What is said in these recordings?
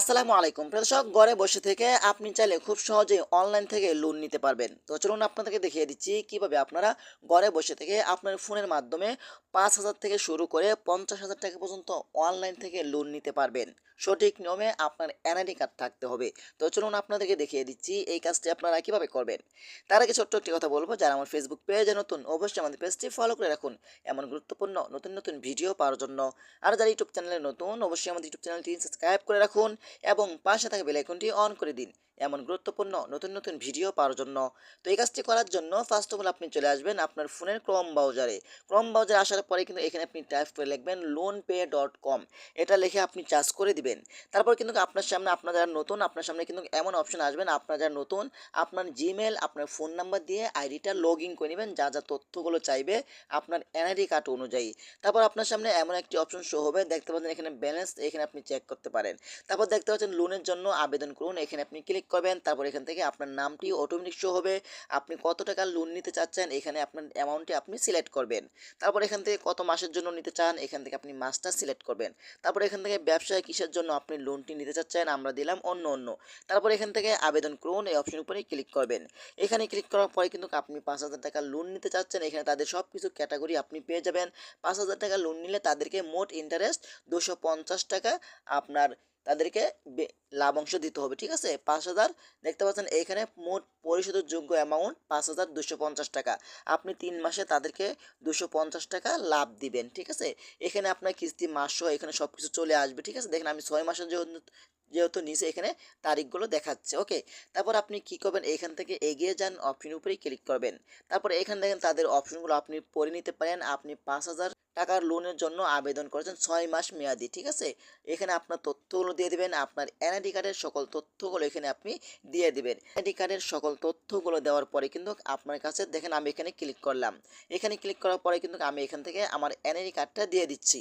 আসসালামু আলাইকুম। প্রদর্শক ঘরে বসে থেকে আপনি চাইলে খুব সহজেই অনলাইন থেকে লোন নিতে পারবেন। তো চলুন আপনাদেরকে দেখিয়ে দিচ্ছি কীভাবে আপনারা ঘরে বসে থেকে আপনার ফোনের মাধ্যমে পাঁচ হাজার থেকে শুরু করে পঞ্চাশ হাজার টাকা পর্যন্ত অনলাইন থেকে লোন নিতে পারবেন। সঠিক নিয়মে আপনার এনআইডি কার্ড থাকতে হবে। তো চলুন আপনাদেরকে দেখিয়ে দিচ্ছি এই কাজটি আপনারা কীভাবে করবেন। তার আগে ছোট্ট একটি কথা বলব, যারা আমার ফেসবুক পেজে নতুন, অবশ্যই আমাদের পেজটি ফলো করে রাখুন। এমন গুরুত্বপূর্ণ, নতুন নতুন ভিডিও পাওয়ার জন্য। আর যারা ইউটিউব চ্যানেলে নতুন, অবশ্যই আমাদের ইউটিউব চ্যানেলটি সাবস্ক্রাইব করে রাখুন এবং পাশে থাকা বেল আইকনটি অন করে দিন। এমন গুরুত্বপূর্ণ নতুন নতুন ভিডিও পাওয়ার জন্য। তো এই কাজটি করার জন্য ফার্স্ট অফ অল আপনি চলে আসবেন আপনার ফোনের ক্রম ব্রাউজারে ক্রম ব্রাউজারে আসার পরে কিন্তু এখানে আপনি টাইপ করে লিখবেন লোন পে ডট কম এটা লিখে আপনি চার্জ করে দিবেন। তারপর কিন্তু আপনার সামনে আপনার যারা নতুন, আপনার সামনে কিন্তু এমন অপশন আসবেন আপনার যারা নতুন, আপনার জিমেল আপনার ফোন নাম্বার দিয়ে আইডিটা লগ ইন করে নেবেন, যা যা তথ্যগুলো চাইবে আপনার এনআইডি কার্ড অনুযায়ী। তারপর আপনার সামনে এমন একটি অপশন শো হবে, দেখতে পাচ্ছেন এখানে ব্যালেন্স এখানে আপনি চেক করতে পারেন। তারপর দেখতে পাচ্ছেন লোনের জন্য আবেদন করুন, এখানে আপনি ক্লিক করবেন তারপর এখান থেকে আপনার নামটি অটোমেটিক শো হবে। আপনি কত টাকা লোন নিতে চাচ্ছেন? এখানে আপনার অ্যামাউন্টটি আপনি সিলেক্ট করবেন। তারপর এখান থেকে কত মাসের জন্য নিতে চান? এখান থেকে আপনি মাসটা সিলেক্ট করবেন। তারপর এখান থেকে ব্যবসায় কিসের জন্য আপনি লোনটি নিতে চাচ্ছেন? আমরা দিলাম অন্য অন্য। তারপর এখান থেকে আবেদন করুন, এই অপশন উপরে ক্লিক করবেন। এখানে ক্লিক করার পরে কিন্তু আপনি পাঁচ হাজার টাকা লোন নিতে চাচ্ছেন। এখানে তাদের সব কিছু ক্যাটাগরি আপনি পেয়ে যাবেন। পাঁচ হাজার টাকা লোন নিলে তাদেরকে মোট ইন্টারেস্ট দুশো পঞ্চাশ টাকা। আপনার তাদেরকে লাভ অংশ দিতে হবে, ঠিক আছে? পাঁচ হাজার, দেখতে পাচ্ছেন এখানে মোট পরিশোধের যোগ্য অ্যামাউন্ট পাঁচ হাজার দুশো পঞ্চাশ টাকা। আপনি তিন মাসে তাদেরকে দুশো পঞ্চাশ টাকা লাভ দিবেন, ঠিক আছে? এখানে আপনার কিস্তি মাসসহ এখানে সব কিছু চলে আসবে, ঠিক আছে? দেখেন আমি ছয় মাসের যেহেতু যেহেতু নিচে এখানে তারিখগুলো দেখাচ্ছে, ওকে? তারপর আপনি কি করবেন? এখান থেকে এগিয়ে যান অপশন উপরেই ক্লিক করবেন। তারপর এখানে দেখেন তাদের অপশনগুলো আপনি পড়ে নিতে পারেন। আপনি পাঁচ হাজার টাকার লোনের জন্য আবেদন করেছেন ছয় মাস মেয়াদি, ঠিক আছে? এখানে আপনার তথ্যগুলো দিয়ে দেবেন, আপনার এনআইডি কার্ডের সকল তথ্যগুলো এখানে আপনি দিয়ে দেবেন। এনআইডি কার্ডের সকল তথ্যগুলো দেওয়ার পরে কিন্তু আপনার কাছে, দেখেন আমি এখানে ক্লিক করলাম। এখানে ক্লিক করার পরে কিন্তু আমি এখান থেকে আমার এনআইডি কার্ডটা দিয়ে দিচ্ছি।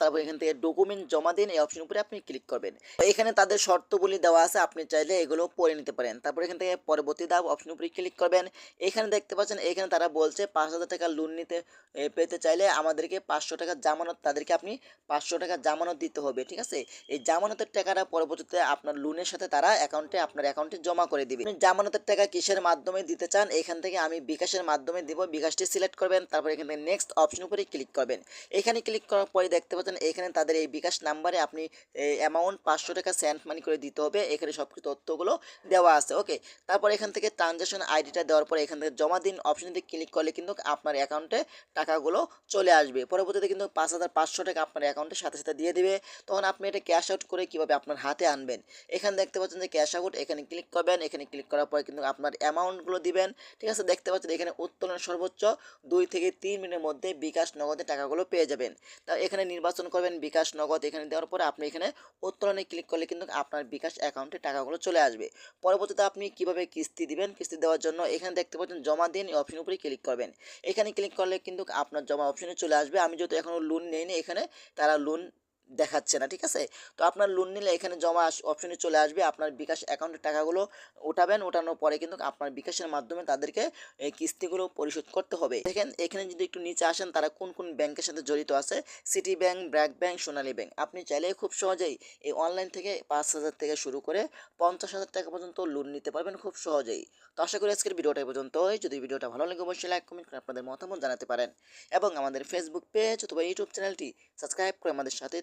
তারপর এখান থেকে ডকুমেন্ট জমা দিন এই অপশন উপরে আপনি ক্লিক করবেন। এখানে তাদের শর্তগুলি দেওয়া আছে, আপনি চাইলে এগুলো পড়ে নিতে পারেন। তারপর এখান থেকে পরবর্তী দাব অপশন উপরে ক্লিক করবেন। এখানে দেখতে পাচ্ছেন, এখানে তারা বলছে পাঁচ হাজার টাকা লোন নিতে পেতে চাইলে আমাদেরকে পাঁচশো টাকা জামানত, তাদেরকে আপনি পাঁচশো টাকা জামানত দিতে হবে, ঠিক আছে? এই জামানতের টাকাটা পরবর্তীতে আপনার লোনের সাথে তারা অ্যাকাউন্টে আপনার অ্যাকাউন্টে জমা করে দিবে। জামানতের টাকা কিসের মাধ্যমে দিতে চান, এখান থেকে আমি বিকাশের মাধ্যমে দিব, বিকাশটি সিলেক্ট করবেন, তারপর এখান থেকে নেক্সট অপশন উপরে ক্লিক করবেন। এখানে ক্লিক করার পরে দেখতে পাচ্ছেন এখানে তাদের এই বিকাশ নাম্বারে আপনি অ্যামাউন্ট পাঁচশো টাকা সেন্ড মানি করে দিতে হবে। এখানে সব তথ্যগুলো দেওয়া আছে ওকে তারপর এখান থেকে ট্রানজ্যাকশন আইডিটা দেওয়ার পরে এখান থেকে জমা দিন। অপশনটি ক্লিক করলে কিন্তু আপনার অ্যাকাউন্টে টাকাগুলো চলে আসবে। পরবর্তীতে কিন্তু পাঁচ হাজার পাঁচশো টাকা আপনার অ্যাকাউন্টের সাথে সাথে দিয়ে দিবে। তখন আপনি এটা ক্যাশ আউট করে কীভাবে আপনার হাতে আনবেন? এখানে দেখতে পাচ্ছেন যে ক্যাশ আউট এখানে ক্লিক করবেন। এখানে ক্লিক করার পরে কিন্তু আপনার অ্যামাউন্টগুলো দিবেন। ঠিক আছে? দেখতে পাচ্ছেন এখানে উত্তোলন সর্বোচ্চ দুই থেকে তিন মিনিটের মধ্যে বিকাশ নগদে টাকাগুলো পেয়ে যাবেন। তা এখানে নির্বাচন করবেন, বিকাশ, নগদ এখানে দেওয়ার পরে আপনি এখানে উত্তরণে ক্লিক করলে কিন্তু আপনার বিকাশ অ্যাকাউন্টে টাকাগুলো চলে আসবে। পরবর্তীতে আপনি কীভাবে কিস্তি দিবেন, কিস্তি দেওয়ার জন্য এখানে দেখতে পাচ্ছেন জমা দিন এই অপশনের উপরে ক্লিক করবেন। এখানে ক্লিক করলে কিন্তু আপনার জমা অপশনে চলে আসবে। আমি যেহেতু এখনও লোন নেইনি, এখানে তারা লোন দেখাচ্ছে না, ঠিক আছে? তো আপনার লোন নিলে এখানে জমা অপশনে চলে আসবে, আপনার বিকাশ অ্যাকাউন্টের টাকাগুলো ওঠাবেন, ওঠানোর পরে কিন্তু আপনার বিকাশের মাধ্যমে তাদেরকে এই কিস্তিগুলো পরিশোধ করতে হবে। দেখেন, এখানে যদি একটু নিচে আসেন, তারা কোন কোন ব্যাংকের সাথে জড়িত আছে? City Bank BRAC Bank Sonali Bank আপনি চাইলে খুব সহজেই এই অনলাইন থেকে পাঁচ হাজার থেকে শুরু করে পঞ্চাশ হাজার টাকা পর্যন্ত লোন নিতে পারবেন খুব সহজেই। তো আশা করি আজকের ভিডিওটা পর্যন্ত যদি ভিডিওটা ভালো লাগে, অবশ্যই লাইক কমেন্ট করে আপনাদের মতামত জানাতে পারেন। এবং আমাদের ফেসবুক পেজ অথবা ইউটিউব চ্যানেলটি সাবস্ক্রাইব করে আমাদের সাথেই